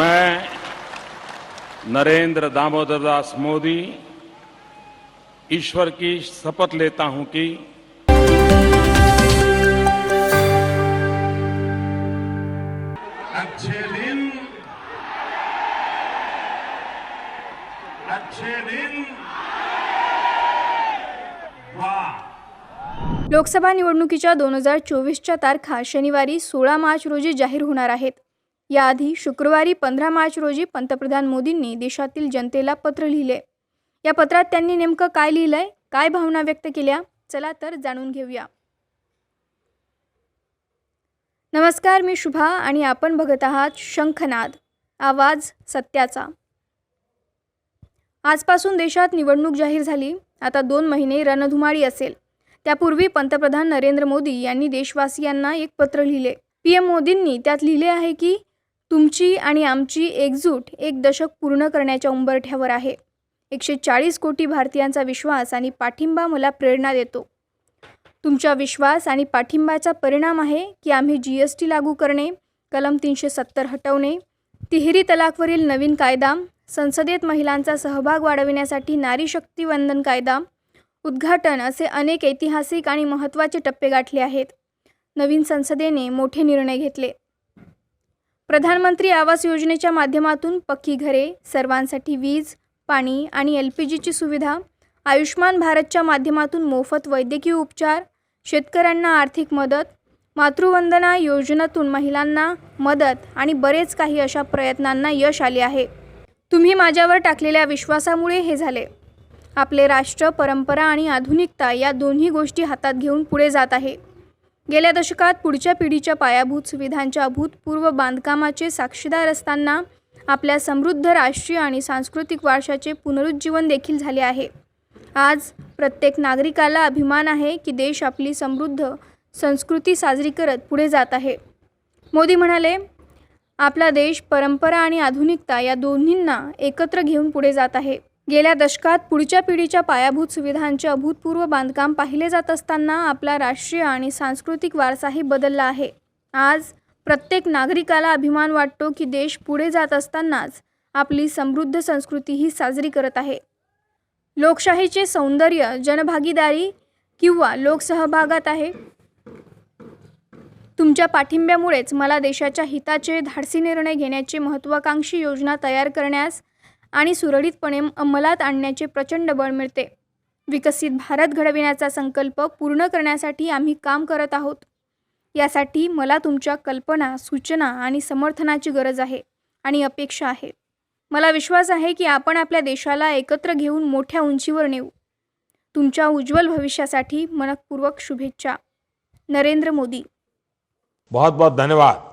मैं नरेंद्र दामोदर दास मोदी ईश्वर की शपथ लेता हूं कि अच्छे दिन अच्छे दिन। वाह। लोकसभा निवडणुकीच्या दोन हजार चोवीसच्या तारखा शनिवारी सोळा मार्च रोजी जाहीर होणार आहेत. याआधी शुक्रवारी पंधरा मार्च रोजी पंतप्रधान मोदींनी देशातील जनतेला पत्र लिहिले. या पत्रात त्यांनी नेमकं काय लिहिलंय काय भावना व्यक्त केल्या चला तर जाणून घेऊया. नमस्कार मी शुभा आणि आपण बघत आहात शंखनाद आवाज सत्याचा. आजपासून देशात निवडणूक जाहीर झाली. आता दोन महिने रणधुमाळी असेल. त्यापूर्वी पंतप्रधान नरेंद्र मोदी यांनी देशवासियांना एक पत्र लिहिले. पी एम मोदींनी त्यात लिहिले आहे की तुमची आणि आमची एकजूट एक दशक पूर्ण करण्याच्या उंबरठ्यावर आहे. एकशे चाळीस कोटी भारतीयांचा विश्वास आणि पाठिंबा मला प्रेरणा देतो. तुमच्या विश्वास आणि पाठिंबाचा परिणाम आहे की आम्ही जी एस टी लागू करणे कलम तीनशे सत्तर हटवणे तिहेरी तलाकवरील नवीन कायदा संसदेत महिलांचा सहभाग वाढविण्यासाठी नारी शक्ती वंदन कायदा उद्घाटन असे अनेक ऐतिहासिक आणि महत्त्वाचे टप्पे गाठले आहेत. नवीन संसदेने मोठे निर्णय घेतले. प्रधानमंत्री आवास योजनेच्या माध्यमातून पक्की घरे सर्वांसाठी वीज पाणी आणि एल पी जीची सुविधा आयुष्मान भारतच्या माध्यमातून मोफत वैद्यकीय उपचार शेतकऱ्यांना आर्थिक मदत मातृवंदना योजनेतून महिलांना मदत आणि बरेच काही अशा प्रयत्नांना यश आले आहे. तुम्ही माझ्यावर टाकलेल्या विश्वासामुळे हे झाले. आपले राष्ट्र परंपरा आणि आधुनिकता या दोन्ही गोष्टी हातात घेऊन पुढे जात आहे. गेल्या दशकात पुढच्या पिढीच्या पायाभूत सुविधांच्या अभूतपूर्व बांधकामाचे साक्षीदार असताना आपल्या समृद्ध राष्ट्रीय आणि सांस्कृतिक वारशाचे पुनरुज्जीवन देखील झाले आहे. आज प्रत्येक नागरिकाला अभिमान आहे की देश आपली समृद्ध संस्कृती साजरी करत पुढे जात आहे. मोदी म्हणाले आपला देश परंपरा आणि आधुनिकता या दोन्हींना एकत्र घेऊन पुढे जात आहे. गेल्या दशकात पुढच्या पिढीच्या पायाभूत सुविधांचे अभूतपूर्व बांधकाम पाहिले जात असताना आपला राष्ट्रीय आणि सांस्कृतिक वारसाही बदलला आहे. आज प्रत्येक नागरिकाला अभिमान वाटतो की देश पुढे जात असतानाच आपली समृद्ध संस्कृतीही साजरी करत आहे. लोकशाहीचे सौंदर्य जनभागीदारी किंवा लोकसहभागात आहे. तुमच्या पाठिंब्यामुळेच मला देशाच्या हिताचे धाडसी निर्णय घेण्याची महत्त्वाकांक्षी योजना तयार करण्यास आणि सुरळीतपणे अंमलात आणण्याचे प्रचंड बळ मिळते. विकसित भारत घडविण्याचा संकल्प पूर्ण करण्यासाठी आम्ही काम करत आहोत. यासाठी मला तुमच्या कल्पना सूचना आणि समर्थनाची गरज आहे आणि अपेक्षा आहे. मला विश्वास आहे की आपण आपल्या देशाला एकत्र घेऊन मोठ्या उंचीवर नेऊ. तुमच्या उज्ज्वल भविष्यासाठी मनपूर्वक शुभेच्छा. नरेंद्र मोदी. बहुत बहुत धन्यवाद.